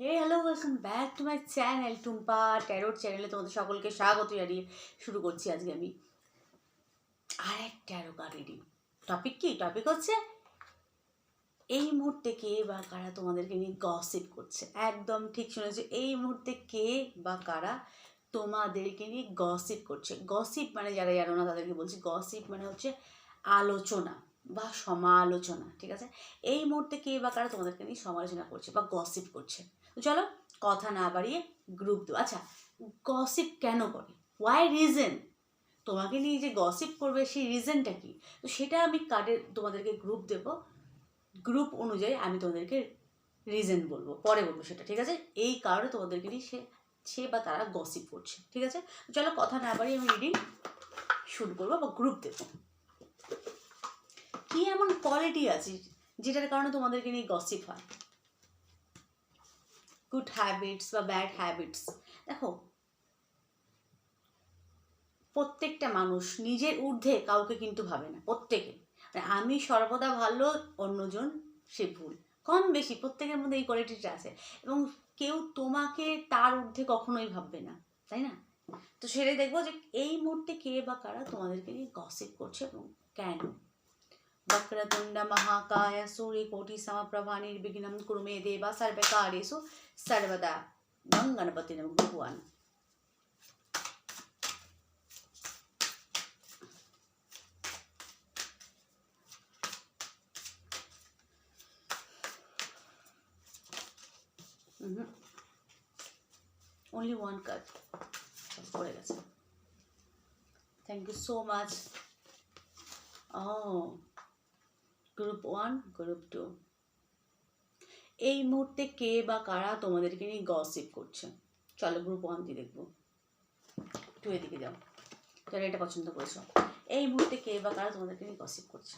Hey hello welcome back to my channel Tumpa tarot চ্যানেলে তোমাদের সকলকে স্বাগত জানিয়ে শুরু করছি আজকে আমি। আর এক ট্যারো কার্ড রিডিং টপিক কি? টপিক হচ্ছে, এই মুহূর্তে কে বা কারা তোমাদেরকে নিয়ে গসিপ করছে? একদম ঠিক শুনেছো, এই মুহূর্তে কে বা কারা তোমাদেরকে নিয়ে গসিপ করছে? গসিপ মানে যারা জানো না, তাদেরকে বলছি গসিপ মানে হচ্ছে আলোচনা বা সমালোচনা, ঠিক আছে? এই মুহূর্তে কে বা কারা তোমাদেরকে নিয়ে সমালোচনা করছে বা গসিপ করছে? তো চলো কথা না বাড়িয়ে গ্রুপ দেবো আচ্ছা গসিপ কেন করে? ওয়াই রিজন তোমাকে নিয়ে যে গসিপ করবে, সেই রিজনটা কি? তো সেটা আমি কার্ডের তোমাদেরকে গ্রুপ দেবো। গ্রুপ অনুযায়ী আমি তোমাদেরকে রিজন বলব, পরে বলব সেটা, ঠিক আছে? এই কারণে তোমাদেরকে নিয়ে সে সে বা তারা গসিপ করছে, ঠিক আছে? চলো কথা না বাড়িয়ে আমি রিডিং শুরু করব বা গ্রুপ দেবো। কি এমন কোয়ালিটি আছে যেটার কারণে তোমাদেরকে নিয়ে গসিপ হয়? গুড হ্যাবিটস বা ব্যাড হ্যাবিটস দেখো, প্রত্যেকটা মানুষ নিজের ঊর্ধ্বে কাউকে কিন্তু ভাবে না, প্রত্যেকে। মানে আমি সর্বদা ভালো, অন্যজন সে ভুল। কম বেশি প্রত্যেকের মধ্যে এই কোয়ালিটিটা আছে এবং কেউ তোমাকে তার ঊর্ধ্বে কখনোই ভাববে না, তাই না? তো সেটাই দেখব যে এই মুহূর্তে কে বা কারা তোমাদেরকে নিয়ে গসিপ করছে এবং কেন? वक्रतुण्ड महाकाय सूर्यकोटि समप्रभा निर्विघ्नं कुरु मे देवा सर्वकार्येषु सर्वदा गं गणपति नमः भगवान only one card পড়ে গেছে থ্যাংক ইউ সো মাচ ও গ্রুপ ওয়ান গ্রুপ টু এই মুহূর্তে কে বা কারা তোমাদেরকে নিয়ে গসিপ করছে? চলো গ্রুপ ওয়ান দিয়ে দেখব। টু এদিকে যাও। যারা এটা পছন্দ করেছ। এই মুহূর্তে কে বা কারা তোমাদেরকে নিয়ে গসিপ করছে?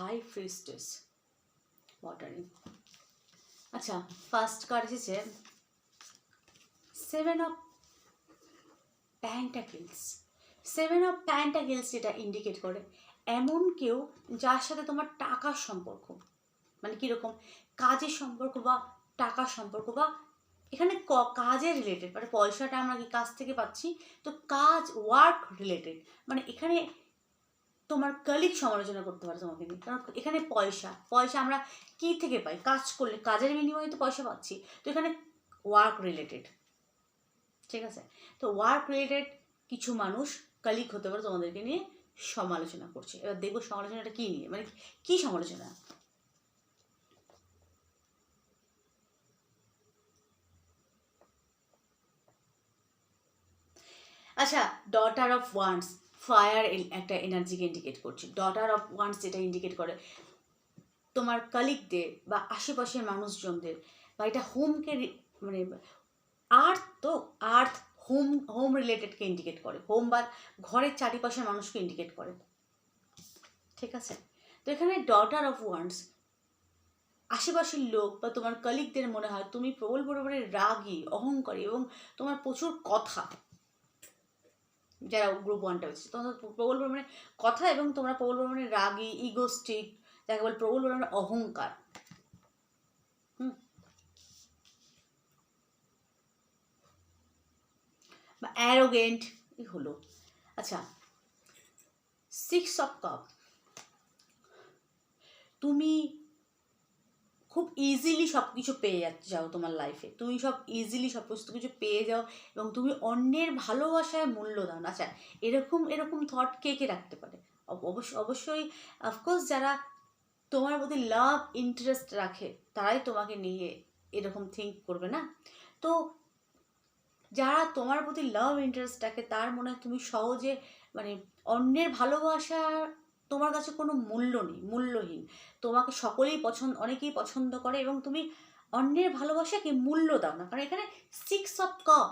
হাই ফ্রিস্টেস ওয়াটারিং আচ্ছা ফার্স্ট কার্ড এসেছে seven of pentacles seven of pentacles যেটা ইন্ডিকেট করে, এমন কেউ যার সাথে তোমার টাকার সম্পর্ক। মানে কীরকম? কাজের সম্পর্ক বা টাকার সম্পর্ক বা এখানে ক- কাজের রিলেটেড মানে পয়সাটা আমরা কি কাজ থেকে পাচ্ছি? তো কাজ ওয়ার্ক রিলেটেড মানে এখানে তোমার কলিগ সমালোচনা করতে পারে তোমাকে নিয়ে। কারণ এখানে পয়সা পয়সা আমরা কি থেকে পাই? কাজ করলে, কাজের বিনিময়ে তো পয়সা পাচ্ছি। তো এখানে ওয়ার্ক রিলেটেড ঠিক আছে? তো ওয়ার্ক রিলেটেড কিছু মানুষ কলিগ হতে পারে তোমাদেরকে নিয়ে সমালোচনা করছে। এবার দেখব সমালোচনাটা কী নিয়ে মানে কী সমালোচনা? আচ্ছা ডটার অফ ওয়ান্স ফায়ার একটা এনার্জিকে ইন্ডিকেট করছে। ডটার অফ ওয়ান্স যেটা ইন্ডিকেট করে, তোমার কালিকদের বা আশেপাশের মানুষজনদের বা এটা হোমকে মানে আর্থ তো আর্থ হোম হোম রিলেটেডকে ইন্ডিকেট করে। হোম বা ঘরের চারিপাশের মানুষকে ইন্ডিকেট করে। ঠিক আছে? তো এখানে ডটার অফ ওয়ান্স আশেপাশের লোক বা তোমার কালিকদের মনে হয় তুমি প্রবল পরিমাণে রাগী, অহংকারী এবং তোমার প্রচুর কথা। যারা গ্রুপ ওয়ানটা হচ্ছে তোমাদের প্রবল পরিমাণে কথা এবং তোমরা প্রবল পরিমাণে রাগী ইগোস্টিক যাকে বলে প্রবল পরিমাণে অহংকার। হুম? বা অ্যারোগেন্ট এই হলো। আচ্ছা সিক্স অফ কাপ তুমি খুব ইজিলি সব কিছু পেয়ে যাচ্ছে, যাও তোমার লাইফে তুমি সব ইজিলি সমস্ত কিছু পেয়ে যাও এবং তুমি অন্যের ভালোবাসায় মূল্য দাও। আচ্ছা এরকম এরকম থট কে কে রাখতে পারে? অব- অবশ্য, অবশ্যই অফকোর্স যারা তোমার প্রতি লাভ ইন্টারেস্ট রাখে, তারাই তোমাকে নিয়ে এরকম থিঙ্ক করবে না? তো যারা তোমার প্রতি লাভ ইন্টারেস্ট রাখে, তার মনে হয় তুমি সহজে মানে অন্যের ভালোবাসা তোমার কাছে কোনো মূল্য নেই, মূল্যহীন। তোমাকে সকলেই পছন্দ, অনেকেই পছন্দ করে এবং তুমি অন্যের ভালোবাসাকে মূল্য দাও না। কারণ এখানে সিক্স অফ কাপ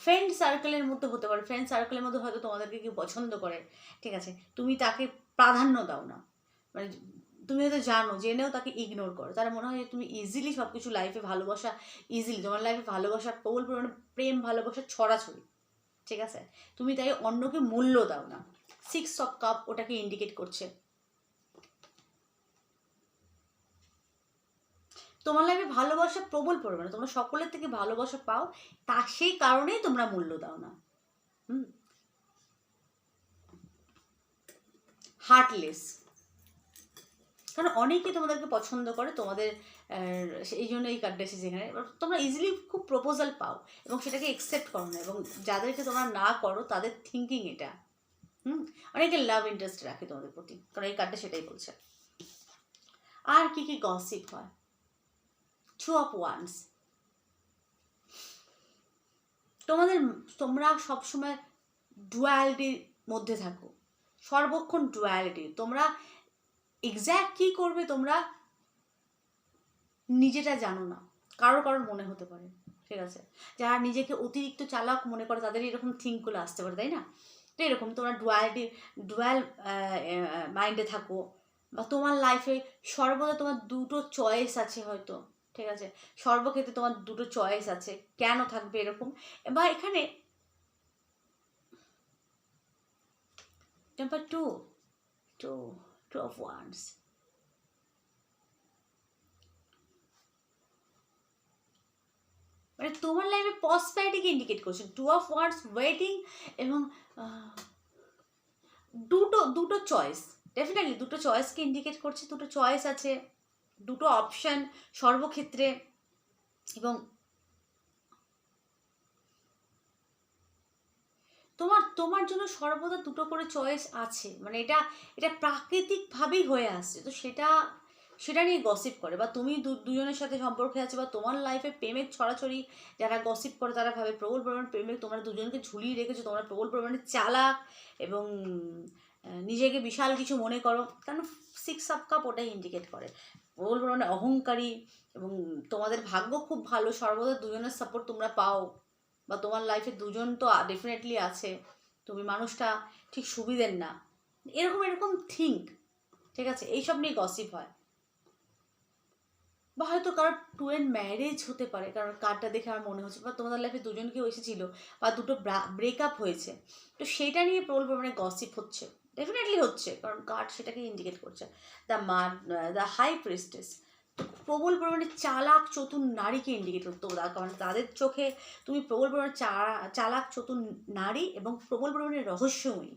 ফ্রেন্ড সার্কেলের মধ্যে হতে পারে। ফ্রেন্ড সার্কেলের মধ্যে হয়তো তোমাদেরকে কেউ পছন্দ করে। ঠিক আছে? তুমি তাকে প্রাধান্য দাও না। মানে তুমি হয়তো জানো জেনেও তাকে ইগনোর করো। তার মনে হয় যে তুমি ইজিলি সব কিছু লাইফে ভালোবাসা ইজিলি তোমার লাইফে ভালোবাসা প্রবল পরিমাণে প্রেম, ভালোবাসা ছড়াছড়ি। ঠিক আছে? তুমি তাই অন্যকে মূল্য দাও না। সিক্স অফ কাপ ওটাকে ইন্ডিকেট করছে। তোমার লাইফে ভালোবাসা প্রবল পরিমাণে, তোমরা সকলের থেকে ভালোবাসা পাও, তা সেই কারণেই তোমরা মূল্য দাও না। হুম? হার্টলেস কারণ অনেকে তোমাদেরকে পছন্দ করে তোমাদের এই জন্য এই কার্ডটা এসেছে এখানে। তোমরা ইজিলি খুব প্রপোজাল পাও এবং সেটাকে একসেপ্ট করো না এবং যাদেরকে তোমরা না করো, তাদের থিঙ্কিং এটা। হুম? অনেকে লাভ ইন্টারেস্ট রাখে তোমাদের প্রতি, কারণ এই কার্ডটা সেটাই বলছে। আর কি কি গসিপ হয়? টু অফ ওয়ান্স তোমাদের, তোমরা সবসময় ডুয়ালিটির মধ্যে থাকো। সর্বক্ষণ ডুয়ালিটি তোমরা এক্স্যাক্ট কী করবে তোমরা নিজেটা জানো না। কারও কারোর মনে হতে পারে, ঠিক আছে? যারা নিজেকে অতিরিক্ত চালাক মনে করে তাদের এরকম থিঙ্কগুলো আসতে পারে, তাই না? তো এরকম তোমরা ডুয়ালিটি ডুয়াল মাইন্ডে থাকো। বা তোমার লাইফে সর্বদা তোমার দুটো চয়েস আছে হয়তো, ঠিক আছে? সর্বক্ষেত্রে তোমার দুটো চয়েস আছে, কেন থাকবে এরকম? বা এখানে number two two two of wands মানে তোমার লাইফে পসপ্যারিটিকে ইন্ডিকেট করছে? টু অফ ওয়ার্ডস ওয়েটিং এবং দুটো দুটো চয়েস ডেফিনেটলি দুটো চয়েসকে ইন্ডিকেট করছে, দুটো চয়েস আছে, দুটো অপশন সর্বক্ষেত্রে এবং তোমার তোমার জন্য সর্বদা দুটো করে চয়েস আছে। মানে এটা এটা প্রাকৃতিকভাবেই হয়ে আসছে। তো সেটা সেটা নিয়ে গসিপ করে। বা তুমি দুজনের সাথে সম্পর্কে আছে বা তোমার লাইফে প্রেমের ছড়াছড়ি যারা গসিপ করে, তারা ভাবে প্রবল পরিমাণ প্রেমে তোমরা দুজনকে ঝুলিয়ে রেখেছো, তোমরা প্রবল পরিমাণে চালাক এবং নিজেকে বিশাল কিছু মনে করো। কারণ সিক্স আপ কাপ ওটাই ইন্ডিকেট করে। প্রবল পরিমাণে অহংকারী এবং তোমাদের ভাগ্য খুব ভালো। সর্বদা দুজনের সাপোর্ট তোমরা পাও। বা তোমার লাইফে দুজন তো ডেফিনেটলি আছে। তুমি মানুষটা ঠিক সুবিধের না। এরকম এরকম থিঙ্ক ঠিক আছে? এইসব নিয়ে গসিপ হয়। বা হয়তো কারোর টু এন্ড ম্যারেজ হতে পারে কারণ কার্ডটা দেখে আমার মনে হচ্ছে, বা তোমাদের লাইফে দুজন কেউ এসেছিল, বা দুটো ব্রেকআপ হয়েছে। তো সেটা নিয়ে প্রবল পরিমাণে গসিপ হচ্ছে। ডেফিনেটলি হচ্ছে, কারণ কার্ড সেটাকে ইন্ডিকেট করছে। দ্য মান দ্য হাই প্রেস্টেস প্রবল পরিমাণে চালাক, চতুর নারীকে ইন্ডিকেট করতো তার কারণ তাদের চোখে তুমি প্রবল পরিমাণে চালাক, চতুর নারী এবং প্রবল পরিমাণে রহস্যময়ী।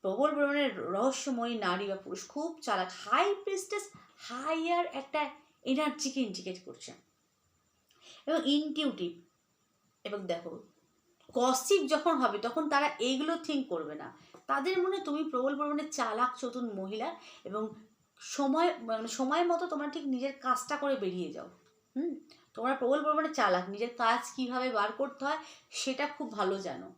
প্রবল পরিমাণে রহস্যময়ী নারী বা পুরুষ খুব চালাক হাই প্রেস্টেস হাইয়ার একটা এনার্জিকে ইন্ডিকেট করছে। এবং ইনটিউটিভ এবং দেখো গসিপ যখন হবে, তখন তারা এইগুলো থিঙ্ক করবে না। তাদের মনে তুমি প্রবল পরিমাণে চালাক, চতুর মহিলা এবং সময় মানে সময় মতো তোমরা ঠিক নিজের কাজটা করে বেরিয়ে যাও। হুম? তোমরা প্রবল পরিমাণে চালাক, নিজের কাজ কীভাবে বার করতে হয় সেটা খুব ভালো জানো।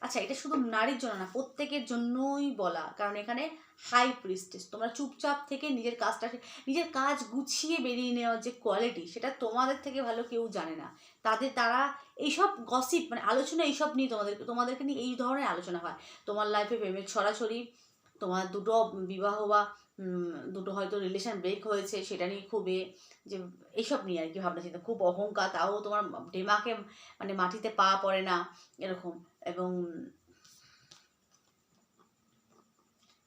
আচ্ছা এটা শুধু নারীর জন্য না, প্রত্যেকের জন্যই বলা, কারণ এখানে হাই প্রিস্টেস তোমরা চুপচাপ থেকে নিজের কাজটা, নিজের কাজ গুছিয়ে বেরিয়ে নেওয়ার যে কোয়ালিটি সেটা তোমাদের থেকে ভালো কেউ জানে না। তাদের, তারা এইসব গসিপ মানে আলোচনা এইসব নিয়ে তোমাদের, তোমাদেরকে নিয়ে এই ধরনের আলোচনা হয়। তোমার লাইফে প্রেমের ছড়াছড়ি তোমার দুটো বিবাহ বা দুটো হয়তো রিলেশন ব্রেক হয়েছে, সেটা নিয়ে খুব এ যে এইসব নিয়ে আর কি ভাবনা চিন্তা, খুব অহংকার, তাও তোমার ডেমাকে মানে মাটিতে পা পড়ে না, এরকম। এবং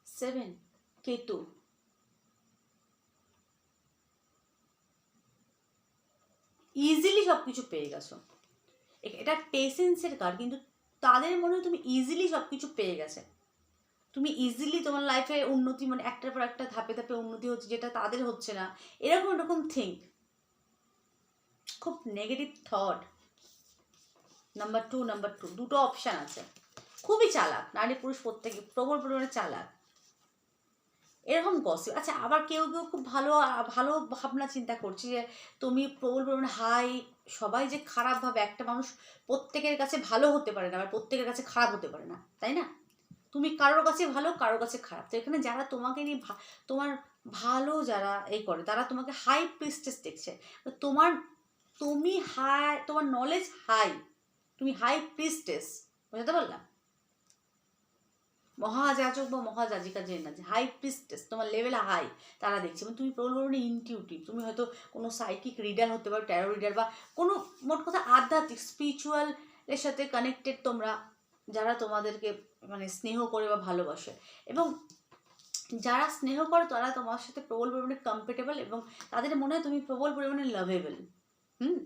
সেভেন কেতু। ইজিলি সব কিছু পেয়ে গেছো। এটা পেশেন্সের কার্ড কিন্তু তাদের মনে তুমি ইজিলি সব কিছু পেয়ে গেছে। তুমি ইজিলি তোমার লাইফে উন্নতি মানে একটার পর একটা ধাপে ধাপে উন্নতি হচ্ছে, যেটা তাদের হচ্ছে না, এরকম এরকম থিঙ্ক খুব negative thought number two number two দুটো অপশান আছে। খুবই চালাক, নারী পুরুষ প্রত্যেকে, প্রবল পরিমাণে চালাক। এরকম গসিপ আচ্ছা আবার কেউ কেউ খুব ভালো ভালো ভাবনা চিন্তা করছে যে, তুমি প্রবল পরিমাণে হাই সবাই যে খারাপ ভাবে, একটা মানুষ প্রত্যেকের কাছে ভালো হতে পারে না, আবার প্রত্যেকের কাছে খারাপ হতে পারে না, তাই না? তুমি কারোর কাছে ভালো, কারোর কাছে খারাপ। তো এখানে যারা তোমাকে নিয়ে তোমার ভালো যারা এই করে, তারা তোমাকে হাই প্রিস্টেস দেখছে। তোমার, তুমি হাই তোমার নলেজ হাই তুমি হাই প্রিস্টেস বুঝতে পারলাম? মহাযাজক বা মহাযাজিকা যে না, যে হাই প্রিস্টেস তোমার লেভেল হাই তারা দেখছে। মানে তুমি প্রবল ইনটিউটিভ তুমি হয়তো কোনো সাইকিক রিডার হতে পারো ট্যারো রিডার বা কোনো মোট কথা আধ্যাত্মিক স্পিরিচুয়াল এর সাথে কানেক্টেড তোমরা, যারা তোমাদেরকে মানে স্নেহ করে বা ভালোবাসে। এবং যারা স্নেহ করে তারা তোমার সাথে প্রবল পরিমাণে কমফর্টেবল এবং তাদের মনে হয় তুমি প্রবল পরিমাণে লাভেবল হুম?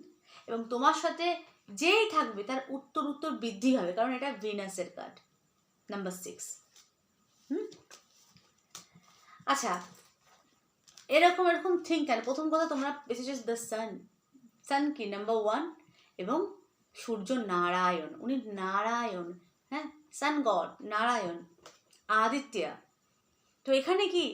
এবং তোমার সাথে যেই থাকবে তার উত্তর উত্তর বৃদ্ধি হবে, কারণ এটা ভিনাসের কার্ড নাম্বার সিক্স হুম? আচ্ছা এরকম এরকম থিঙ্ক কেন? প্রথম কথা তোমরা বেসিস দ্য সান সান কি? নাম্বার ওয়ান এবং সূর্য নারায়ণ। উনি নারায়ণ হ্যাঁ? Sun god, Narayan, Aditya. তো এখানে কি?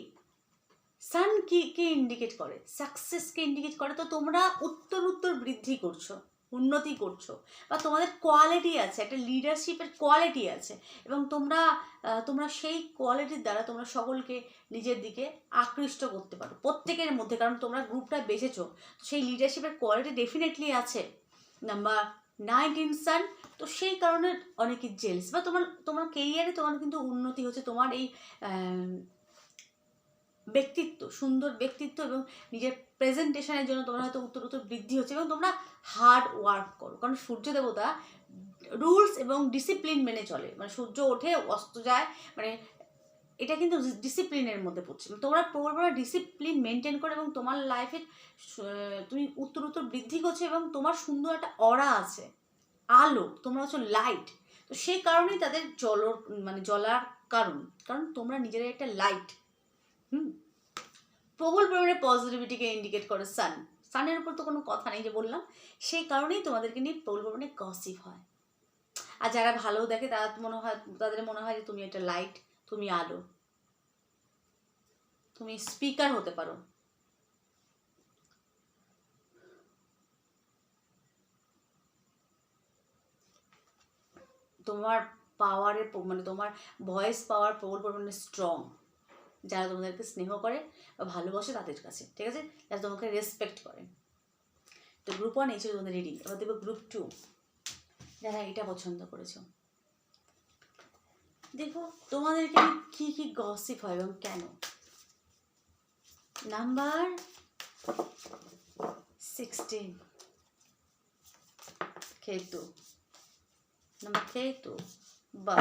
সান কি, কে ইন্ডিকেট করে? সাকসেসকে ইন্ডিকেট করে? তো তোমরা উত্তর উত্তর বৃদ্ধি করছ, উন্নতি করছ, বা তোমাদের কোয়ালিটি আছে, একটা লিডারশিপের কোয়ালিটি আছে, এবং তোমরা তোমরা সেই কোয়ালিটির দ্বারা তোমরা সকলকে নিজের দিকে আকৃষ্ট করতে পারো, প্রত্যেকের মধ্যে, কারণ তোমরা গ্রুপটা বেছেছো তো সেই লিডারশিপের কোয়ালিটি ডেফিনেটলি আছে। নাম্বার নাইনটিন সান তো সেই কারণে অনেকে জেলস বা তোমার তোমার কেরিয়ারে তোমার কিন্তু উন্নতি হচ্ছে, তোমার এই ব্যক্তিত্ব, সুন্দর ব্যক্তিত্ব এবং নিজের প্রেজেন্টেশনের জন্য তোমার হয়তো উত্তর উত্তর বৃদ্ধি হচ্ছে এবং তোমরা হার্ড ওয়ার্ক করো। কারণ সূর্য দেবতা রুলস এবং ডিসিপ্লিন মেনে চলে। মানে সূর্য ওঠে, অস্ত যায় মানে এটা কিন্তু ডিসিপ্লিনের মধ্যে পড়ছে। তোমরা প্রবল ডিসিপ্লিন মেনটেন করো এবং তোমার লাইফে তুমি উত্তর উত্তর বৃদ্ধি করছ এবং তোমার সুন্দর একটা অরা আছে। আলো, তোমরা হচ্ছে লাইট তো সেই কারণেই তাদের জল মানে জলার কারণ। কারণ তোমরা নিজেরাই একটা লাইট হুম? প্রবল পরিমাণে পজিটিভিটিকে ইন্ডিকেট করে সান সানের উপর তো কোনো কথা নেই যে বললাম। সেই কারণেই তোমাদেরকে নিয়ে প্রবল পরিমাণে গসিপ হয়। আর যারা ভালো দেখে, তারা মনে হয়, তাদের মনে হয় যে তুমি একটা লাইট তুমি আলো। তুমি স্পিকার হতে পারো। তোমার পাওয়ারে মানে তোমার ভয়েস পাওয়ার প্রবল পরিমাণে স্ট্রং যারা তোমাদেরকে স্নেহ করে বা ভালোবাসে তাদের কাছে, ঠিক আছে? যারা তোমাকে রেসপেক্ট করে। তো গ্রুপ ওয়ান এই ছিল তোমাদের রিডিং এবার দেখব গ্রুপ টু যারা এটা পছন্দ করেছ। দেখো, তোমাদেরকে কি কি গসিপ হয় এবং কেন? Number sixteen Ketu number Ketu বা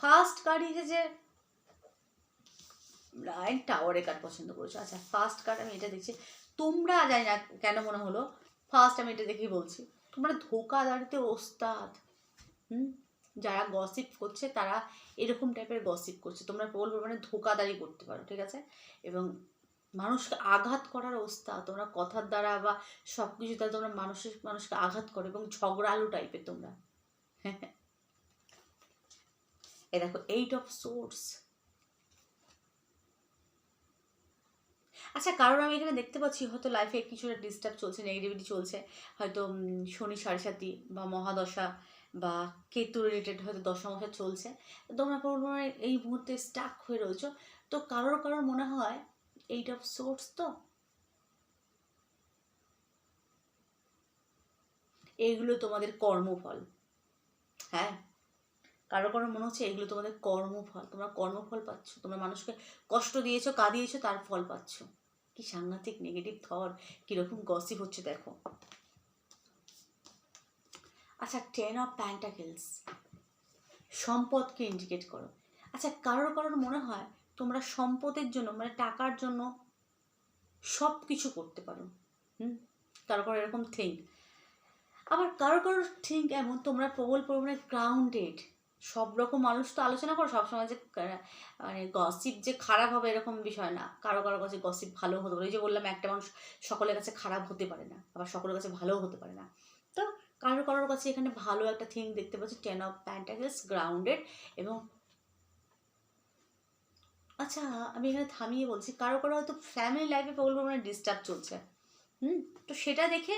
ফার্স্ট কার্ড এসেছে লাইন টাওয়ারে কার্ড পছন্দ করেছ। আচ্ছা ফার্স্ট কার্ড আমি এটা দেখছি। তোমরা জানি না কেন মনে হলো। ফার্স্ট আমি এটা দেখেই বলছি। তোমরা ধোকাদারিতে ওস্তাদ। হুম? যারা গসিপ করছে, তারা এরকম টাইপের গসিপ করছে। তোমরা প্রবল পরিমাণে ধোকাদারি করতে পারো, ঠিক আছে? এবং মানুষকে আঘাত করার ওস্তাদ। তোমরা কথার দ্বারা বা সব কিছু দ্বারা তোমরা মানুষের, মানুষকে আঘাত করো এবং ঝগড়ালু টাইপের তোমরা। এ দেখো এইট অফ সোর্স আচ্ছা কারণ আমি এখানে দেখতে পাচ্ছি হয়তো লাইফে কিছুটা ডিস্টার্ব চলছে নেগেটিভিটি চলছে। হয়তো শনি সাড়ে সাতি বা মহাদশা বা কেতু রিলেটেড হয়তো দশমশা চলছে। তোমরা কোনো এই মুহূর্তে স্টাক হয়ে রয়েছো। তো কারোর কারোর মনে হয় এইট অফ সোর্স তো? এইগুলো তোমাদের কর্মফল। হ্যাঁ? কারও কারও মনে হচ্ছে এগুলো তোমাদের কর্মফল। তোমরা কর্মফল পাচ্ছ, তোমরা মানুষকে কষ্ট দিয়েছ, কাঁদিয়েছো, তার ফল পাচ্ছ। কি সাংঘাতিক নেগেটিভ থট কীরকম গসিপ হচ্ছে দেখো। আচ্ছা টেন অফ প্যান্টাকেলস সম্পদকে ইন্ডিকেট করো। আচ্ছা কারোর কারোর মনে হয় তোমরা সম্পদের জন্য মানে টাকার জন্য সব কিছু করতে পারো। হুম? কারও কারও এরকম থিঙ্ক আবার কারও কারও থিঙ্ক এমন, তোমরা প্রবল পরিমাণে গ্রাউন্ডেড সব রকম মানুষ তো আলোচনা করো সবসময় যে মানে গসিপ যে খারাপ হবে এরকম বিষয় না। কারও কারও কাছে গসিপ ভালো হতে পারে। এই যে বললাম, একটা মানুষ সকলের কাছে খারাপ হতে পারে না, আবার সকলের কাছে ভালোও হতে পারে না। তো কারও কারোর কাছে এখানে ভালো একটা থিং দেখতে পাচ্ছি টেন অফ প্যান্টাকেলস গ্রাউন্ডেড এবং আচ্ছা আমি এখানে থামিয়ে বলছি, কারও কারও হয়তো ফ্যামিলি লাইফে প্রবল পরিমাণে ডিস্টার্ব চলছে। হুম, তো সেটা দেখে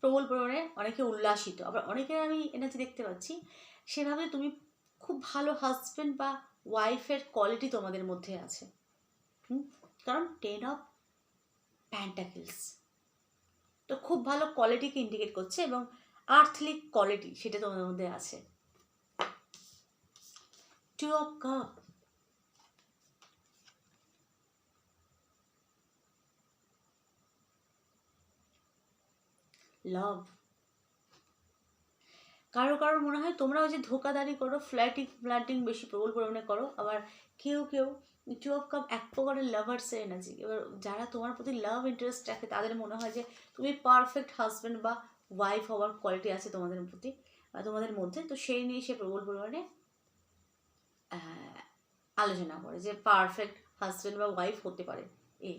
প্রবল পরিমাণে অনেকে উল্লাসিত। আবার অনেকের আমি এনার্জি দেখতে পাচ্ছি, সেভাবে তুমি খুব ভালো হাজব্যান্ড বা ওয়াইফের কোয়ালিটি তোমাদের মধ্যে আছে। হুম? কারণ টেন অফ প্যান্টাকেলস তো খুব ভালো কোয়ালিটিকে ইন্ডিকেট করছে এবং আর্থলিক কোয়ালিটি সেটা তোমাদের মধ্যে আছে। টু অফ কাপ লাভ কারও কারও মনে হয় তোমরা ওই যে ধোকাদারি করো ফ্ল্যাটিং ফ্ল্যাটিং বেশি প্রবল পরিমাণে করো, আবার কেউ কেউ টু অফ কাপ এক প্রকারের লাভার্সের এনার্জি এবার যারা তোমার প্রতি লাভ ইন্টারেস্ট রাখে, তাদের মনে হয় যে তুমি পারফেক্ট হাজব্যান্ড বা ওয়াইফ হওয়ার কোয়ালিটি আছে তোমাদের প্রতি, বা তোমাদের মধ্যে। তো সেই নিয়ে সে প্রবল পরিমাণে আলোচনা করে যে পারফেক্ট হাজব্যান্ড বা ওয়াইফ হতে পারে। এই।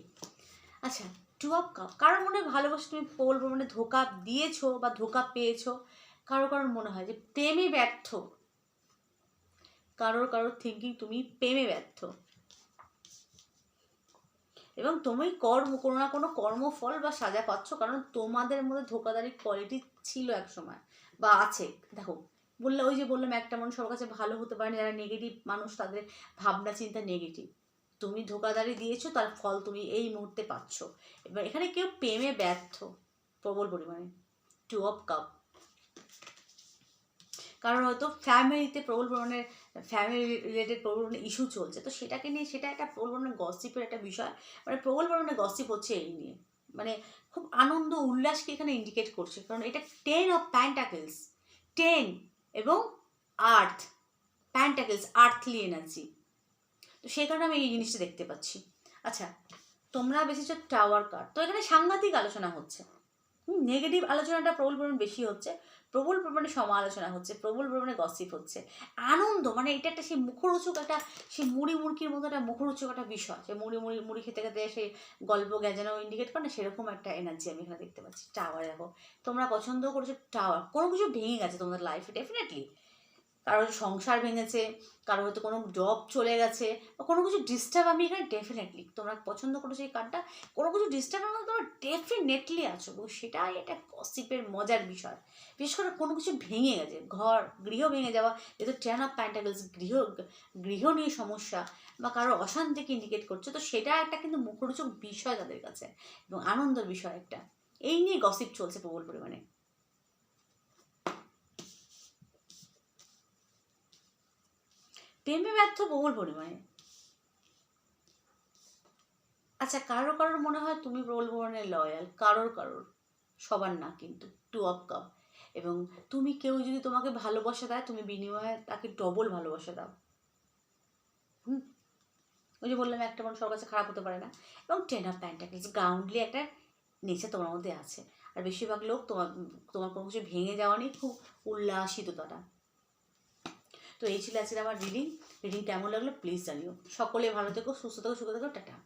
আচ্ছা অফ কাপ কারোর মনে হয় ভালোবাসা তুমি প্রবল মানে ধোকা দিয়েছ বা ধোকা পেয়েছ? কারও কারোর মনে হয় যে প্রেমে ব্যর্থ। কারোর কারোর থিঙ্কিং তুমি প্রেমে ব্যর্থ। এবং তুমি কর্ম, কোনো না কোনো কর্মফল বা সাজা পাচ্ছ, কারণ তোমাদের মধ্যে ধোকাদারির কোয়ালিটি ছিল এক সময় বা আছে। দেখো, বললে, ওই যে বললাম, একটা মানুষ সবার কাছে ভালো হতে পারে যারা নেগেটিভ মানুষ, তাদের ভাবনা, চিন্তা নেগেটিভ তুমি ধোকাদারি দিয়েছ, তার ফল তুমি এই মুহূর্তে পাচ্ছ। এবার এখানে কেউ প্রেমে ব্যর্থ, প্রবল পরিমাণে। টু অফ কাপ কারণ হয়তো ফ্যামিলিতে প্রবল পরিমাণে ফ্যামিলি রিলেটেড প্রবল পরিমাণে ইস্যু চলছে। তো সেটাকে নিয়ে, সেটা একটা প্রবল পরিমাণে গসিপের একটা বিষয়। মানে প্রবল পরিমাণে গসিপ হচ্ছে এই নিয়ে। মানে খুব আনন্দ, উল্লাসকে এখানে ইন্ডিকেট করছে। কারণ এটা টেন অফ প্যান্টাকেলস টেন এবং আর্থ প্যান্টাকেলস আর্থলি এনার্জি তো সেই কারণে আমি এই জিনিসটা দেখতে পাচ্ছি। আচ্ছা তোমরা বেশিছ টাওয়ার কার্ড তো এখানে সাংঘাতিক আলোচনা হচ্ছে। নেগেটিভ আলোচনাটা প্রবল পরিমাণে বেশি হচ্ছে, প্রবল পরিমাণে সমালোচনা হচ্ছে, প্রবল পরিমাণে গসিপ হচ্ছে। আনন্দ মানে এটা একটা সেই মুখরোচক একটা, সেই মুড়ি মুড়কির মতো একটা মুখরোচক একটা বিষয়। সে মুড়ি মুড়ি মুড়ি খেতে খেতে সেই গল্প গ্যাজানো ইন্ডিকেট করে না, সেরকম একটা এনার্জি আমি এখানে দেখতে পাচ্ছি। টাওয়ার দেখো, তোমরা পছন্দ করছ টাওয়ার কোনো কিছু ভেঙে গেছে তোমাদের লাইফে ডেফিনেটলি কারও সংসার ভেঙেছে কারও হয়তো কোনো জব চলে গেছে, বা কোনো কিছু ডিস্টার্ব আমি এখানে ডেফিনেটলি তোমরা পছন্দ করো সেই কার্ডটা কোনো কিছু ডিস্টার্ব না তোমরা ডেফিনেটলি আছো, এবং সেটাই একটা গসিপের মজার বিষয়। বিশেষ করে কোনো কিছু ভেঙে গেছে, ঘর, গৃহ ভেঙে যাওয়া, যেহেতু টেন অফ প্যান্টাগলস গৃহ গৃহ নিয়ে সমস্যা, বা কারও অশান্তিকে ইন্ডিকেট করছে, তো সেটা একটা কিন্তু মুখরোচক বিষয় তাদের কাছে, এবং আনন্দের বিষয় একটা। এই নিয়ে গসিপ চলছে প্রবল পরিমাণে। প্রেমে ব্যর্থ প্রবল পরিমাণে। আচ্ছা কারোর কারোর মনে হয় তুমি প্রবল পরিমাণে লয়াল কারোর কারোর, সবার না কিন্তু টু অফ কাপ এবং তুমি কেউ যদি তোমাকে ভালোবাসা দেয়, তুমি বিনিময়ে তাকে ডবল ভালোবাসা দাও। হুম? ওই যে বললাম, একটা মানুষ সবার কাছে খারাপ হতে পারে না। এবং টেন অফ প্যান্টাকেলস গ্রাউন্ডলি একটা নেচার তোমার মধ্যে আছে। আর বেশিরভাগ লোক তোমার তোমার কোনো কিছু ভেঙে যাওয়া নিয়ে খুব উল্লাসিত তারা তো এই ছিল আজকের আমার রিডিং রিডিং কেমন লাগল? প্লিজ জানিও। সকলে ভালো থেকো, সুস্থ থেকো, সুখে থেকো, টাটা।